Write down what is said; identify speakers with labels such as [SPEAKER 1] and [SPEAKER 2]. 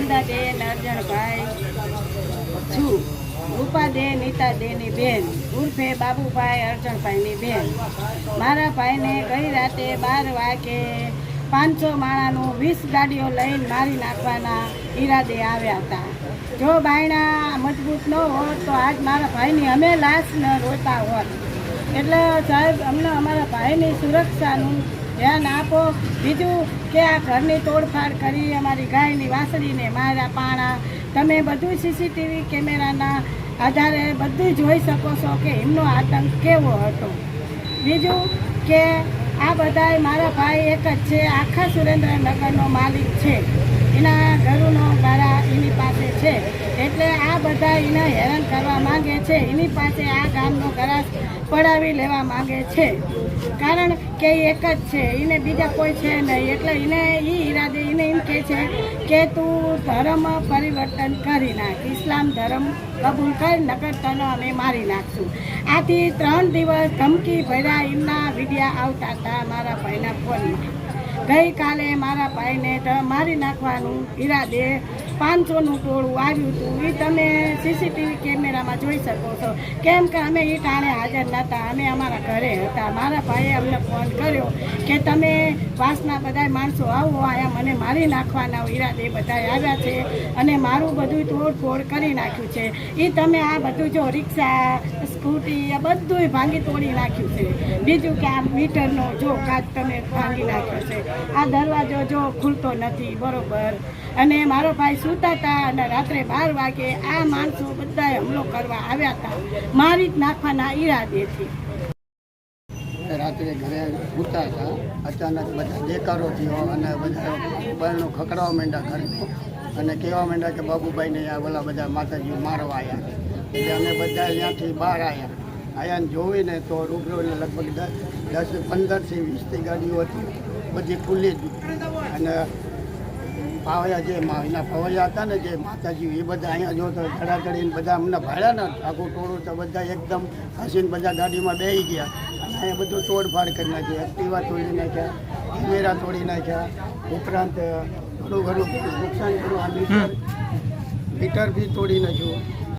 [SPEAKER 1] નંદાબેન અર્જણભાઈ છું. રૂપાદે નીતાબેનની બેન. ઉર્ફે બાબુભાઈ અર્જણભાઈની બેન. મારા ભાઈને ગઈ રાતે બાર વાગે પાંચસો માણાનું વીસ ગાડીઓ લઈને મારી નાખવાના ઈરાદે આવ્યા હતા. જો બાયણા મજબૂત ન હોત, તો આજ મારા ભાઈની અમે લાશ ન રોતા હોત. એટલે સાહેબ, અમને અમારા ભાઈની સુરક્ષાનું ધ્યાન આપો. બીજું કે આ ઘરની તોડફાડ કરી અમારી ગાયની વાસળીને માર્યા પાણા. તમે બધું સીસીટીવી કેમેરાના આધારે બધું જોઈ શકો છો કે એમનો આતંક કેવો હતો. બીજું કે આ બધાય મારા ભાઈ એક જ છે, આખા સુરેન્દ્રનગરનો માલિક છે. એના ઘરોનો ગાળા એની પાસે છે. એટલે આ બધા એને હેરાન કરવા માંગે છે. એની પાસે આ ગામનો ગરાસ પડાવી લેવા માંગે છે. કારણ કે એક જ છે એને બીજા કોઈ છે નહીં. એટલે એને એ ઈરાદે એને એમ કહે છે કે તું ધર્મ પરિવર્તન કરી નાખ. ઇસ્લામ ધર્મ કબૂલ કર, નકર તને અમે મારી નાખશું. આથી ત્રણ દિવસ ધમકી ભર્યા એમના વિડીયા આવતા હતા મારા ભાઈના ફોનમાં. ગઈકાલે મારા ભાઈને મારી નાખવાનું ઈરાદે પાંચસોનું ટોળું આવ્યું હતું. એ તમે સીસીટીવી કેમેરામાં જોઈ શકો છો. કેમ કે અમે એ ટાણે હાજર નહોતા અમે અમારા ઘરે હતા. મારા ભાઈએ અમને ફોન કર્યો કે તમે વાસના બધા માણસો આવો. આયા મને મારી નાખવાના ઈરાદે બધા આવ્યા છે અને મારું બધું તોડફોડ કરી નાખ્યું છે. એ તમે આ બધું જો રિક્ષા, સ્કૂટી, આ બધું ભાંગી તોડી નાખ્યું છે. બીજું કે આ મીટરનો જો કાચ તમે ભાંગી નાખ્યો છે. આ દરવાજો જો ખુલતો નથી. બરોબર. અને મારો ભાઈ સૂતા હતા અને રાત્રે બાર વાગે આ માણસો બધાએ હુમલો કરવા આવ્યા હતા. મારી જ નાખવાના ઈરાદેથી
[SPEAKER 2] રાત્રે ઘરે સૂતા હતા. અચાનક બધા દેકારો થયો અને બધા બહેનો ખકડાવા માંડ્યા ઘરનો અને કહેવા માંડ્યા કે બાબુભાઈને આ બોલા બધા માતાજી મારવા આવ્યા એટલે અમે બધા અહીંયાથી બહાર આવ્યા આયાને જોઈને તો રૂબરૂ એટલે લગભગ દસ, પંદરથી વીસથી ગાડીઓ હતી. બધી ખુલ્લી જ. અને પાવયા જે એના પવૈયા હતા ને જે માતાજી, એ બધા અહીંયા જો તો ધડાધડીને બધા અમને ભાડ્યા ને આખું ટોળું તો બધા એકદમ હસીને બધા ગાડીમાં બેસી ગયા. અને અહીંયા બધું તોડફાડ કરી નાખી એક્ટિવા તોડી નાખ્યા, કેમેરા તોડી નાખ્યા. ઉપરાંત ઘણું ઘણું નુકસાન કર્યું. આ મીટર મીટર બી તોડી નાખ્યું.